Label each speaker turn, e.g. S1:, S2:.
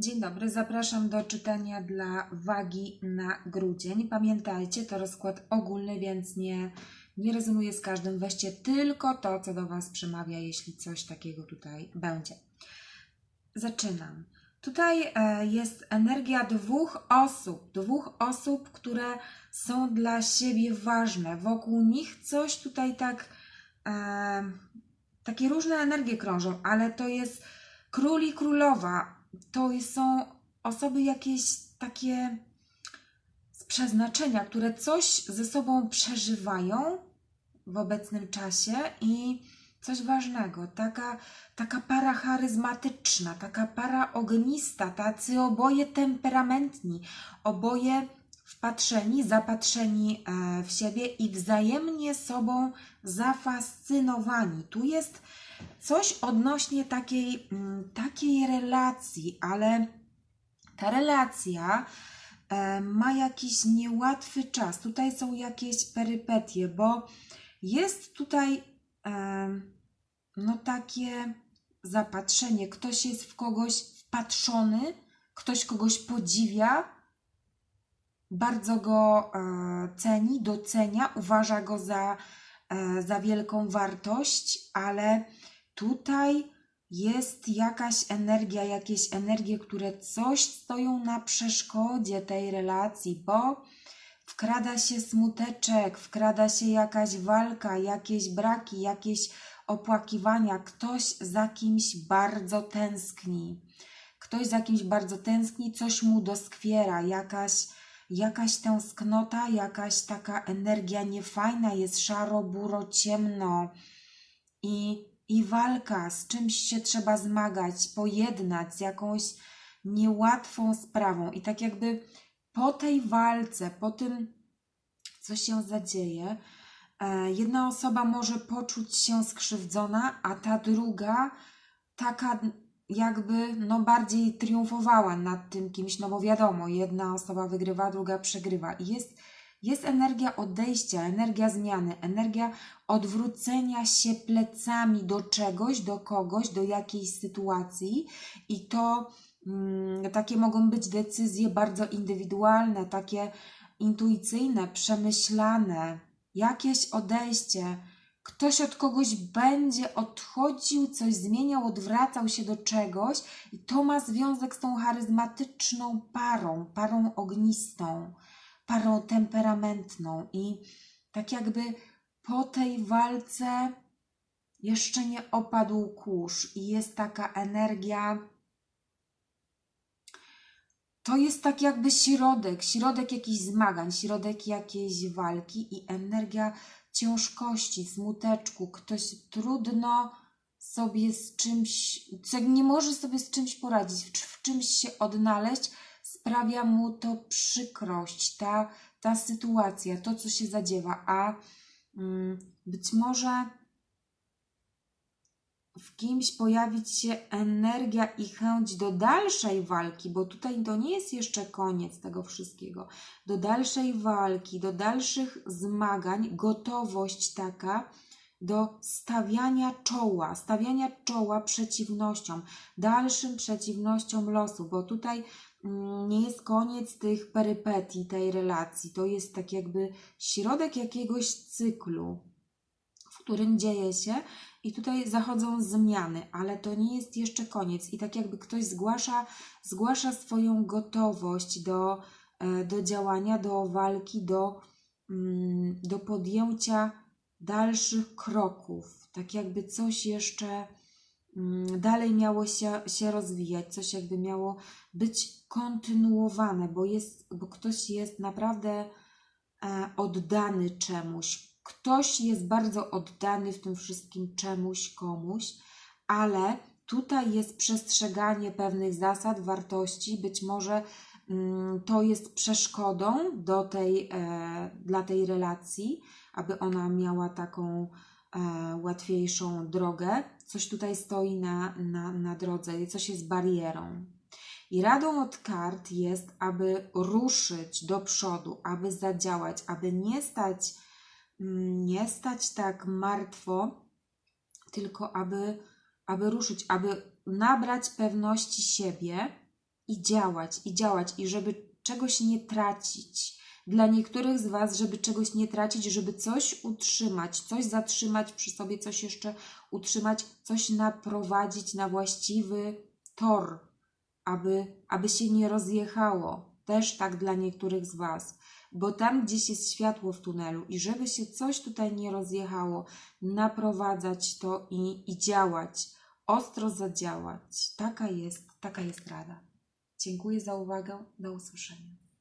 S1: Dzień dobry, zapraszam do czytania dla wagi na grudzień. Pamiętajcie, to rozkład ogólny, więc nie, nie rezonuje z każdym. Weźcie tylko to, co do Was przemawia, jeśli coś takiego tutaj będzie. Zaczynam. Tutaj e, jest energia dwóch osób, dwóch osób, które są dla siebie ważne. Wokół nich coś tutaj tak, e, takie różne energie krążą, ale to jest król i królowa. To są osoby jakieś takie z przeznaczenia, które coś ze sobą przeżywają w obecnym czasie i coś ważnego. Taka, taka para charyzmatyczna, taka para ognista, tacy oboje temperamentni, oboje wpatrzeni, zapatrzeni e, w siebie i wzajemnie sobą zafascynowani. Tu jest coś odnośnie takiej, mm, takiej relacji, ale ta relacja e, ma jakiś niełatwy czas. Tutaj są jakieś perypetie, bo jest tutaj e, no takie zapatrzenie. Ktoś jest w kogoś wpatrzony, ktoś kogoś podziwia, bardzo go e, ceni, docenia, uważa go za, e, za wielką wartość, ale tutaj jest jakaś energia, jakieś energie, które coś stoją na przeszkodzie tej relacji, bo wkrada się smuteczek, wkrada się jakaś walka, jakieś braki, jakieś opłakiwania. Ktoś za kimś bardzo tęskni. Ktoś za kimś bardzo tęskni, coś mu doskwiera, jakaś, jakaś tęsknota, jakaś taka energia niefajna, jest szaro, buro, ciemno. I, I walka, z czymś się trzeba zmagać, pojednać z jakąś niełatwą sprawą. I tak jakby po tej walce, po tym, co się zadzieje, e, jedna osoba może poczuć się skrzywdzona, a ta druga taka jakby no bardziej triumfowała nad tym kimś, no bo wiadomo, jedna osoba wygrywa, druga przegrywa. I jest, jest energia odejścia, energia zmiany, energia odwrócenia się plecami do czegoś, do kogoś, do jakiejś sytuacji i to mm, takie mogą być decyzje bardzo indywidualne, takie intuicyjne, przemyślane, jakieś odejście. Ktoś od kogoś będzie odchodził, coś zmieniał, odwracał się do czegoś, i to ma związek z tą charyzmatyczną parą, parą ognistą, parą temperamentną. I tak jakby po tej walce jeszcze nie opadł kurz, i jest taka energia to jest tak jakby środek, środek jakichś zmagań, środek jakiejś walki i energia ciężkości, smuteczku. Ktoś trudno sobie z czymś, co nie może sobie z czymś poradzić, w, czymś się odnaleźć, sprawia mu to przykrość, ta, ta sytuacja, to co się zadziewa, a mm, być może w kimś pojawić się energia i chęć do dalszej walki, bo tutaj to nie jest jeszcze koniec tego wszystkiego. Do dalszej walki, do dalszych zmagań, gotowość taka do stawiania czoła, stawiania czoła przeciwnościom, dalszym przeciwnościom losu, bo tutaj mm, nie jest koniec tych perypetii tej relacji. To jest tak jakby środek jakiegoś cyklu, którym dzieje się i tutaj zachodzą zmiany, ale to nie jest jeszcze koniec. I tak jakby ktoś zgłasza, zgłasza swoją gotowość do, e, do działania, do walki, do, mm, do podjęcia dalszych kroków. Tak jakby coś jeszcze mm, dalej miało się, się rozwijać, coś jakby miało być kontynuowane, bo, jest, bo ktoś jest naprawdę e, oddany czemuś, ktoś jest bardzo oddany w tym wszystkim czemuś, komuś, ale tutaj jest przestrzeganie pewnych zasad, wartości, być może mm, to jest przeszkodą do tej, e, dla tej relacji, aby ona miała taką e, łatwiejszą drogę. Coś tutaj stoi na, na, na drodze, coś jest barierą. I radą od kart jest, aby ruszyć do przodu, aby zadziałać, aby nie stać nie stać tak martwo, tylko aby, aby ruszyć, aby nabrać pewności siebie i działać, i działać, i żeby czegoś nie tracić. Dla niektórych z Was, żeby czegoś nie tracić, żeby coś utrzymać, coś zatrzymać przy sobie, coś jeszcze utrzymać, coś naprowadzić na właściwy tor, aby, aby się nie rozjechało. Też tak dla niektórych z Was. Bo tam gdzieś jest światło w tunelu i żeby się coś tutaj nie rozjechało, naprowadzać to i, i działać, ostro zadziałać. Taka jest, taka jest rada. Dziękuję za uwagę. Do usłyszenia.